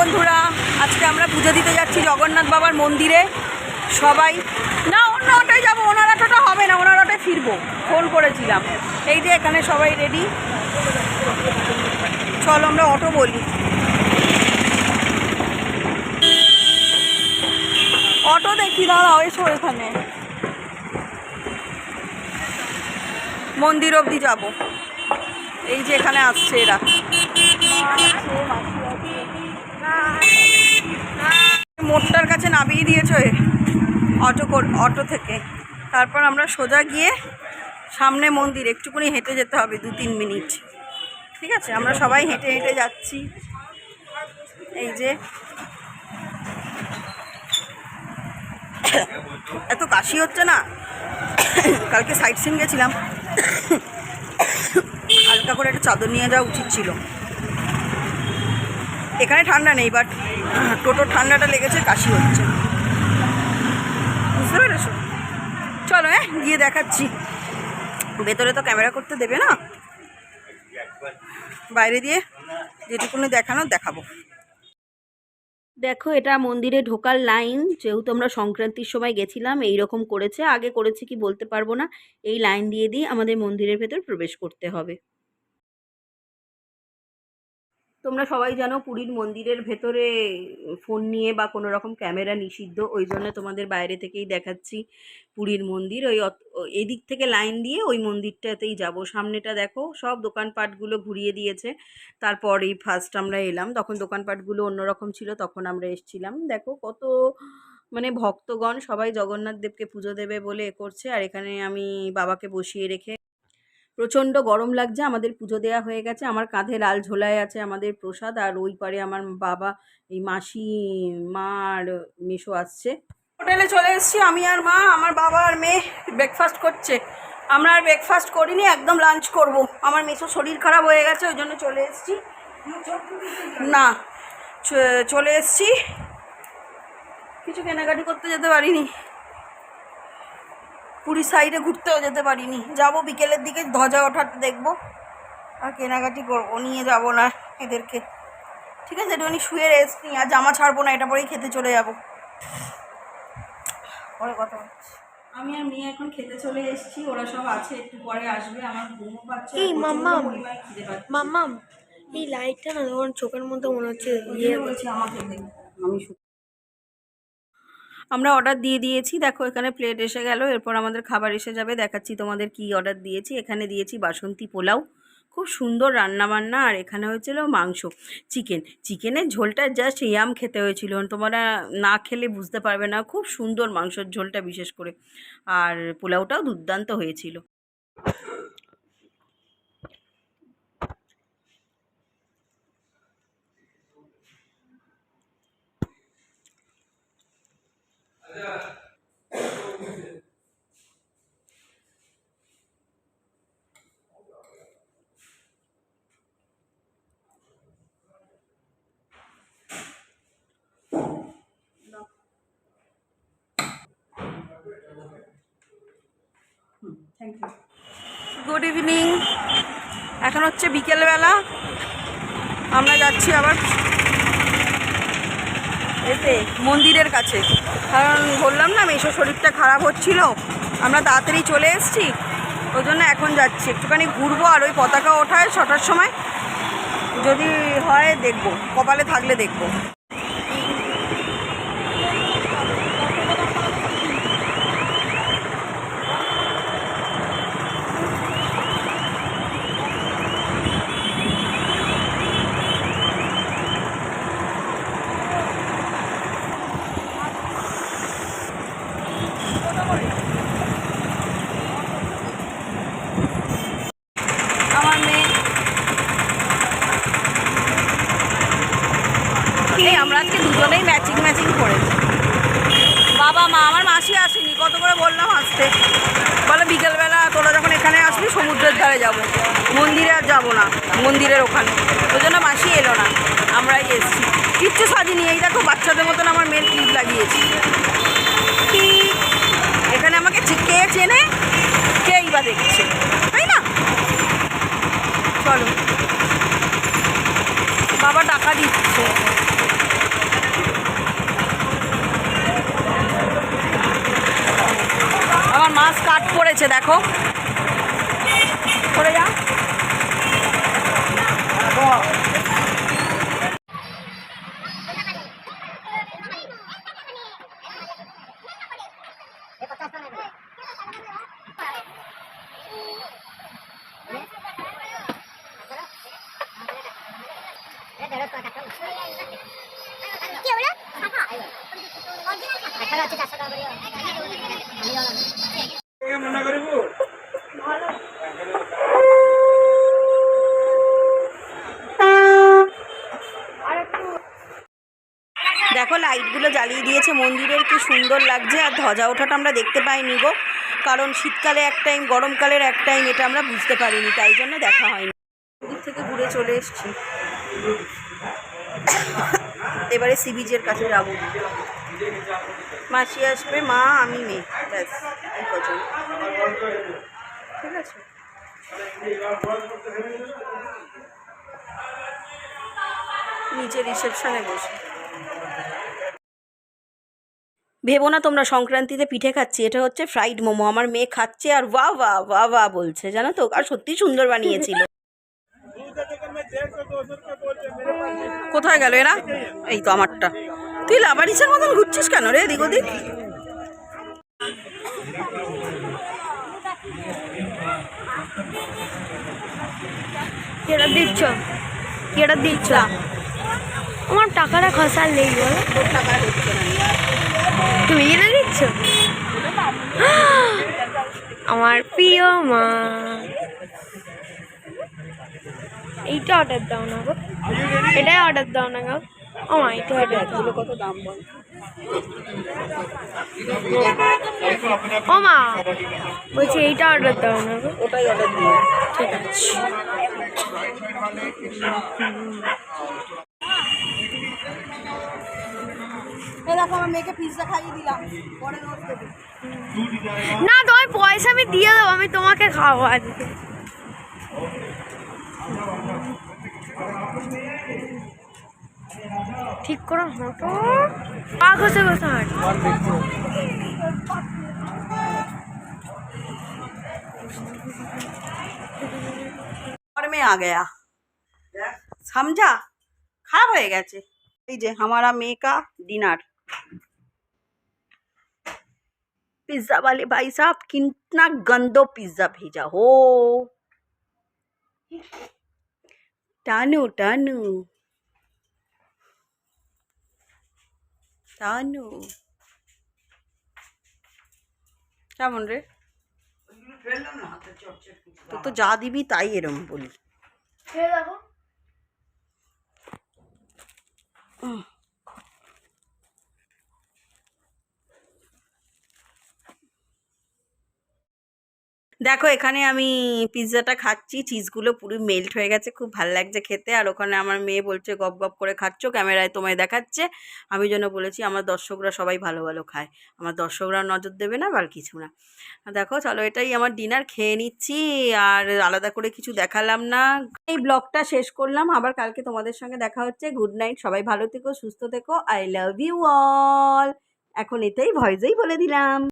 বন্ধুরা, আজকে আমরা পুজো দিতে যাচ্ছি জগন্নাথ বাবার মন্দিরে। সবাই না, অন্য অটোয় যাব, ওনার অটোটা হবে না, ওনার অটোয় ফিরবো। ফোন করেছিলাম। এই যে এখানে সবাই রেডি চলো আমরা অটো বলি। অটো দেখি, দাঁড়াও, এসো এখানে। মন্দির অবধি যাব। এই যে এখানে আসছে এরা। মোটটার কাছে নামিয়ে দিয়েছ অটো অটো থেকে। তারপর আমরা সোজা গিয়ে সামনে মন্দির, একটুকুনি হেঁটে যেতে হবে, দু তিন মিনিট। ঠিক আছে? আমরা সবাই হেঁটে হেঁটে যাচ্ছি। এই যে। এত কাশি হচ্ছে না? কালকে সাইট সিন গেছিলাম। হালকা করে একটা চাদর নিয়ে যাওয়া উচিত ছিল। এখানে ঠান্ডা নেই বাট টোটো ঠান্ডাটা লেগেছে, কাশি হচ্ছে। বুঝতে পেরেছ? চলো হ্যাঁ গিয়ে দেখাচ্ছি। ভেতরে তো ক্যামেরা করতে দেবে না? বাইরে দিয়ে যেটুকুনি দেখানো, দেখাবো। দেখো, এটা মন্দিরে ঢোকার লাইন। যেহেতু আমরা সংক্রান্তির সময় গেছিলাম এই রকম করেছে। আগে করেছে কি বলতে পারব না। এই লাইন দিয়ে দিয়ে আমাদের মন্দিরের ভেতর প্রবেশ করতে হবে। তোমরা সবাই জানো পুরীর মন্দিরের ভেতরে ফোন নিয়ে বা কোনো রকম ক্যামেরা নিষিদ্ধ, ওই জন্য তোমাদের বাইরে থেকেই দেখাচ্ছি পুরীর মন্দির। ওই এদিক থেকে লাইন দিয়ে ওই মন্দিরটাতেই যাব। সামনেটা দেখো, সব দোকানপাটগুলো ঘুরিয়ে দিয়েছে। তারপরেই ফার্স্ট আমরা এলাম। তখন দোকানপাটগুলো অন্যরকম ছিল, তখন আমরা এসছিলাম। দেখো কত মানে ভক্তগণ সবাই জগন্নাথ দেবকে পুজো দেবে বলে এ করছে। আর এখানে আমি বাবাকে বসিয়ে রেখে প্রচণ্ড গরম লাগছে, আমাদের পুজো দেওয়া হয়ে গেছে, আমার কাঁধে লাল ঝোলায় আছে আমাদের প্রসাদ, আর ওই পারে আমার বাবা, এই মাসি, মা আর মেশো আসছে। হোটেলে চলে এসেছি, আমি আর মা, আমার বাবা আর মেয়ে ব্রেকফাস্ট করছে। আমরা আর ব্রেকফাস্ট করিনি, একদম লাঞ্চ করব। আমার মেশো শরীর খারাপ হয়ে গেছে, ওই জন্য চলে এসেছি। না চলে এসেছি। কিছু কেনাকাটি করতে যেতে পারিনি। পুরী সাইডে ঘুরতেও যেতে পারিনি। যাব বিকেলের দিকে ধ্বজা ওঠাতে দেখব। আর কেনাকাটি করব নিয়ে যাব না এদেরকে। ঠিক আছে একটুখানি শুয়ে রেস্ট নিই আর জামা ছাড়বো না এটা পরেই খেতে চলে যাব। পরে কথা হচ্ছে। আমি আর মেয়ে এখন খেতে চলে এসেছি ওরা সব আছে একটু পরে আসবে আমার ঘুমও পাচ্ছে এই পাচ্ছে। মাম্মাম এই লাইটটা না তোমার চোখের মধ্যে মনে হচ্ছে ইয়ে। বলছি আমাকে আমি আমরা অর্ডার দিয়ে দিয়েছি। দেখো, এখানে প্লেট এসে গেল। এরপর আমাদের খাবার এসে যাবে। দেখাচ্ছি তোমাদের কি অর্ডার দিয়েছি। এখানে দিয়েছি বাসন্তী পোলাও। খুব সুন্দর রান্না বান্না আর এখানে হয়েছিল মাংস চিকেন চিকেনের ঝোলটা জাস্ট ইয়াম খেতে হয়েছিল। তোমরা না খেলে বুঝতে পারবে না। খুব সুন্দর মাংসের ঝোলটা বিশেষ করে। আর পোলাওটাও দুর্দান্ত হয়েছিল। গুড ইভিনিং এখন হচ্ছে বিকেলবেলা। আমরা যাচ্ছি আবার এতে মন্দিরের কাছে। কারণ বললাম না মেশো শরীরটা খারাপ হচ্ছিল। আমরা তাড়াতাড়ি চলে এসেছি। ওই জন্য এখন যাচ্ছি। একটুখানি ঘুরবো আর ওই পতাকা ওঠায় ছটার সময়। যদি হয় দেখব, কপালে থাকলে দেখব আমার মেয়ে এই আমরা আজকে দুজনেই ম্যাচিং ম্যাচিং করেছি। বাবা মা, আমার মাসি আসেনি, কত করে বললাম আসতে। বলে বিকেলবেলা তোরা যখন এখানে আসবি, সমুদ্রের ধারে যাব। মন্দিরে আর যাব না, মন্দিরের ওখানে। ওই জন্য মাসি এলো না, আমরাই এসেছি। কিচ্ছু সাজিনি, এই দেখো বাচ্চাদের মতন আমার মেয়ের ক্লিপ লাগিয়েছি। এখানে আমাকে কে চেনে? কেই বা দেখছে? তাই না? চলো। বাবা টাকা দিচ্ছে। আমার মাছ কাট পড়েছে দেখো। পড়ে যা দেখো, লাইটগুলো জ্বালিয়ে দিয়েছে মন্দিরের, কি সুন্দর লাগছে। আর ধ্বজা ওঠাটা আমরা দেখতে পাইনি গো, কারণ শীতকালে এক টাইম গরমকালের এক টাইম এটা আমরা বুঝতে পারিনি, তাই জন্য দেখা হয়নি। দিক থেকে ঘুরে চলে এসেছি। এবারে সি বিচের কাছে যাব। মাসি আসবে, মা, আমি মেয়ে ব্যাস, এই কজন ঠিক আছে? নিচে রিসেপশনে বসে। ভেবো না তোমরা সংক্রান্তিতে পিঠে খাচ্ছি, এটা হচ্ছে ফ্রাইড মোমো। আমার মেয়ে খাচ্ছে আর ওয়া ওয়া ওয়া ওয়া বলছে, জানো তো? আর সত্যি সুন্দর বানিয়েছিল। কোথায় গেল এরা? এই তো আমারটা। তুই লাবারিসের মতন ঘুরছিস কেন রে এদিক ওদিক দিচ্ছ? তুমি দিচ্ছ? আমার প্রিয় মা। এইটা অর্ডার দাও না গো। এটাই অর্ডার দাও না গো। ও এটা এগুলো কত দাম বল? ও মা বলছি এইটা অর্ডার দাও না ওটাই অর্ডার দিয়ে ঠিক আছে। দেখো আমার মেয়েকে পিৎজা খাইয়ে দিলাম। পরে নোট দেবে। না তোমার পয়সা আমি দিয়ে দেবো আমি তোমাকে খাওয়াবো আজকে। ঠিক করে হাঁটো পা ঘষে ঘষে হাঁটো और में आ गया समझा খারাপ হয়ে গেছে এই যে हमारा মেয়ে का डिनर पिज्जा वाले भाई साहब कितना गंदो पिज्जा भेजा हो টানু টানু টানু কেমন রে? তো তো যা দিবি তাই এরম বলি। দেখো। দেখো, এখানে আমি পিৎজাটা খাচ্ছি, চিজগুলো পুরো মেল্ট হয়ে গেছে, খুব ভালো লাগছে খেতে। আর ওখানে আমার মেয়ে বলছে, গপ গপ করে খাচ্ছ, ক্যামেরায় তোমায় দেখাচ্ছে। আমি যেন বলেছি, আমার দর্শকরা সবাই ভালো ভালো খায়। আমার দর্শকরা নজর দেবে না আর কিছু না। দেখো, চলো, এটাই আমার ডিনার খেয়ে নিচ্ছি। আর আলাদা করে কিছু দেখালাম না। এই ব্লগটা শেষ করলাম। আবার কালকে তোমাদের সঙ্গে দেখা হচ্ছে। গুড নাইট সবাই ভালো থেকো, সুস্থ থেকো। আই লাভ ইউ অল এখন এটাই ভয়েসেই বলে দিলাম।